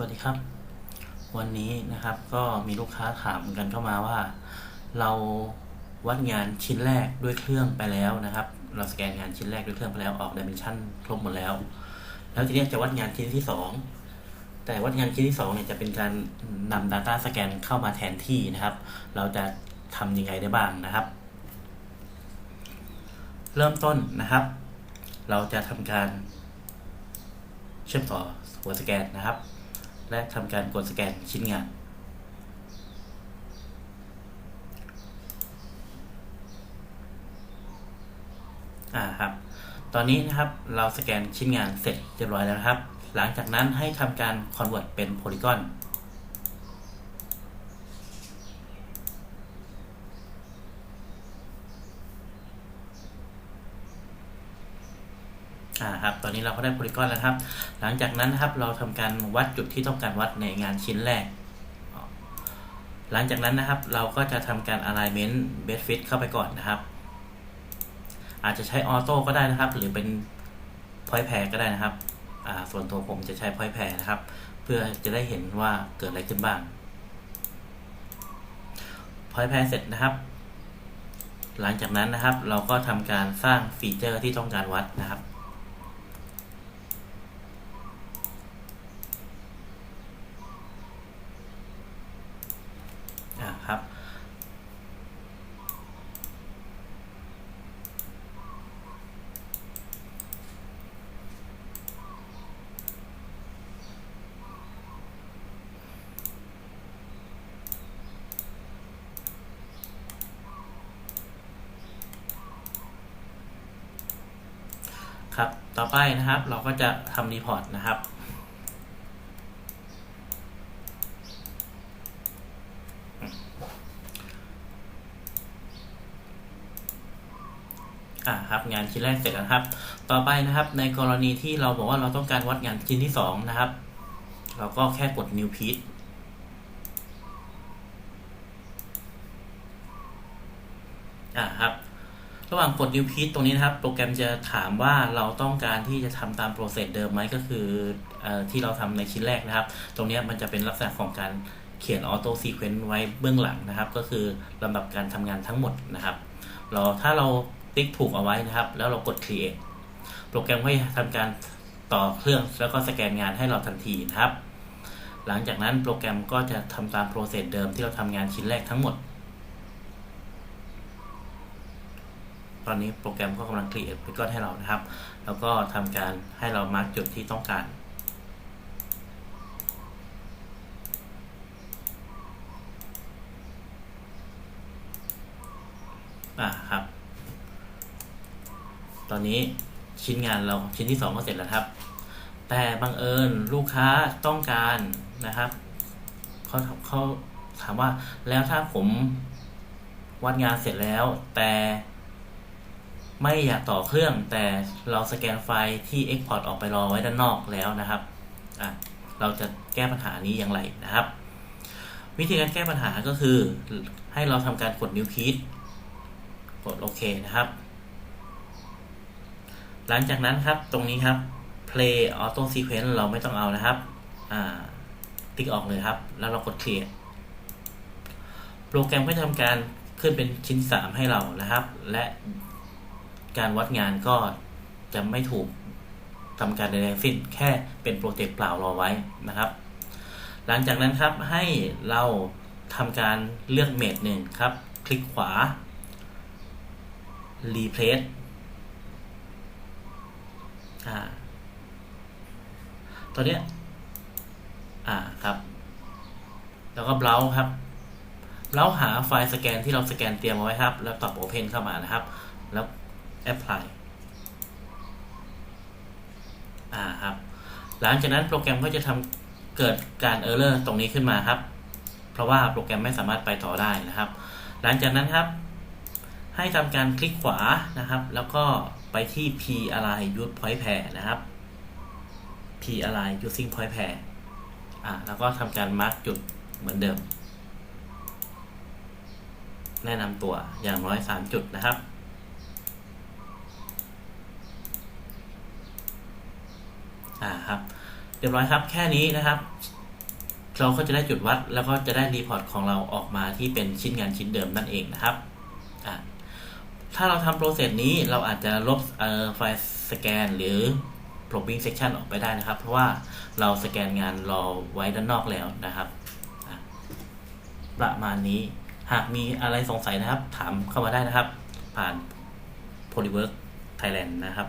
วัสดีครับ วันนี้นะครับก็มีลูกค้าถามกันเข้ามาว่า เราวัดงานชิ้นแรกด้วยเครื่องไปแล้วนะครับ เราสแกนงานชิ้นแรกด้วยเครื่องไปแล้วออกดิเมนชันครบหมดแล้ว แล้วทีนี้จะวัดงานชิ้นที่สองแต่วัดงานชิ้นที่สองเนี่ยจะเป็นการนำ Data สแกนเข้ามาแทนที่นะครับ เราจะทำยังไงได้บ้างนะครับ เริ่มต้นนะครับ เราจะทำการเชื่อมต่อหัวสแกนนะครับ และทำการกดสแกนชิ้นงาน อ่าครับ ตอนนี้นะครับเราสแกนชิ้นงานเสร็จเรียบร้อยแล้วนะครับ หลังจากนั้นให้ทำการคอนเวิร์ตเป็นโพลีกอน อ่าครับ ตอนนี้เราก็ได้โพลีกอนแล้วครับ หลังจากนั้นนะครับเราทำการวัดจุดที่ต้องการวัดในงานชิ้นแรก หลังจากนั้นนะครับเราก็จะทำการ alignment best fit เข้าไปก่อนนะครับ อาจจะใช้ออโต้ก็ได้นะครับ หรือเป็น point pair ก็ได้นะครับอ่าส่วนตัวผมจะใช้ point pair นะครับ เพื่อจะได้เห็นว่าเกิดอะไรขึ้นบ้าง point pair เสร็จนะครับหลังจากนั้นนะครับเราก็ทำการสร้างฟีเจอร์ที่ต้องการวัดนะครับ อ่าครับ ครับ ต่อไปนะครับเราก็จะทำรีพอร์ตนะครับอ่าครับงานชิ้นแรกเสร็จแล้วครับ ต่อไปนะครับ ในกรณีที่เราบอกว่าเราต้องการวัดงานชิ้นที่สองนะครับ เราก็แค่กด new piece อ่าครับ ระหว่างกด new piece ตรงนี้นะครับ โปรแกรมจะถามว่าเราต้องการที่จะทำตามโปรเซสเดิมไหมก็คืออที่เราทำในชิ้นแรกนะครับ ตรงนี้มันจะเป็นลักษณะของการเขียนออโต้ซีเควนต์ไว้เบื้องหลังนะครับ ก็คือลำดับการทำงานทั้งหมดนะครับ เราถ้าเราติ๊กถูกเอาไว้นะครับ แล้วเรากด create โปรแกรมก็จะทำการต่อเครื่องแล้วก็สแกนงานให้เราทันทีนะครับ หลังจากนั้นโปรแกรมก็จะทำตามโปรเซสเดิมที่เราทำงานชิ้นแรกทั้งหมด ตอนนี้โปรแกรมก็กำลัง create ไปก้อนให้เรานะครับ แล้วก็ทำการให้เรามาร์กจุดที่ต้องการอ่าครับ ตอนนี้ชิ้นงานเราชิ้นที่สองก็เสร็จแล้วครับ แต่บังเอิญลูกค้าต้องการนะครับเขาเขาถามว่าแล้วถ้าผมวัดงานเสร็จแล้ว แต่ ไม่อยากต่อเครื่องแต่เราสแกนไฟล์ที่ Export ออกไปรอไว้ด้านนอกแล้วนะครับอะเราจะแก้ปัญหานี้อย่างไรนะครับ วิธีการแก้ปัญหาก็คือ ให้เราทำการกดนิ้วพีทกดโอเคนะครับ หลังจากนั้นครับตรงนี้ครับ play auto sequence เราไม่ต้องเอานะครับ อ่า ติ๊กออกเลยครับ แล้วเรากด clear โปรแกรมก็จะทำการขึ้นเป็นชิ้น 3 ให้เรานะครับ และ การวัดงานก็จะไม่ถูกทำการใดๆสิ้นแค่เป็นโปรเจกต์เปล่ารอไว้นะครับ หลังจากนั้นครับให้เราทำการเลือกเมดหนึ่งครับ คลิกขวา replace อ่าตัวเนี้ยอ่าครับ แล้วก็เบราว์ครับเบราว์หาไฟล์สแกนที่เราสแกนเตรียมเอาไว้ครับ แล้วตอบ Open เข้ามานะครับ แล้ว Apply อ่าครับ หลังจากนั้นโปรแกรมก็จะทำเกิดการ Error ตรงนี้ขึ้นมาครับ เพราะว่าโปรแกรมไม่สามารถไปต่อได้นะครับ หลังจากนั้นครับ ให้ทำการคลิกขวานะครับ แล้วก็ไปที่ P align use point pair นะครับ P align using point pair อ่าแล้วก็ทำการมาร์กจุดเหมือนเดิม แนะนำตัวอย่างน้อยสามจุดนะครับ อ่าครับเรียบร้อยครับแค่นี้นะครับ เราก็จะได้จุดวัดแล้วก็จะได้รีพอร์ตของเราออกมาที่เป็นชิ้นงานชิ้นเดิมนั่นเองนะครับอะถ้าเราทำโปรเซสนี้เราอาจจะลบเอ่อไฟล์สแกนหรือ probing section ออกไปได้นะครับ เพราะว่าเราสแกนงานรอไว้ด้านนอกแล้วนะครับอะประมาณนี้หากมีอะไรสงสัยนะครับ ถามเข้ามาได้นะครับ ผ่าน Polywork Thailand นะครับ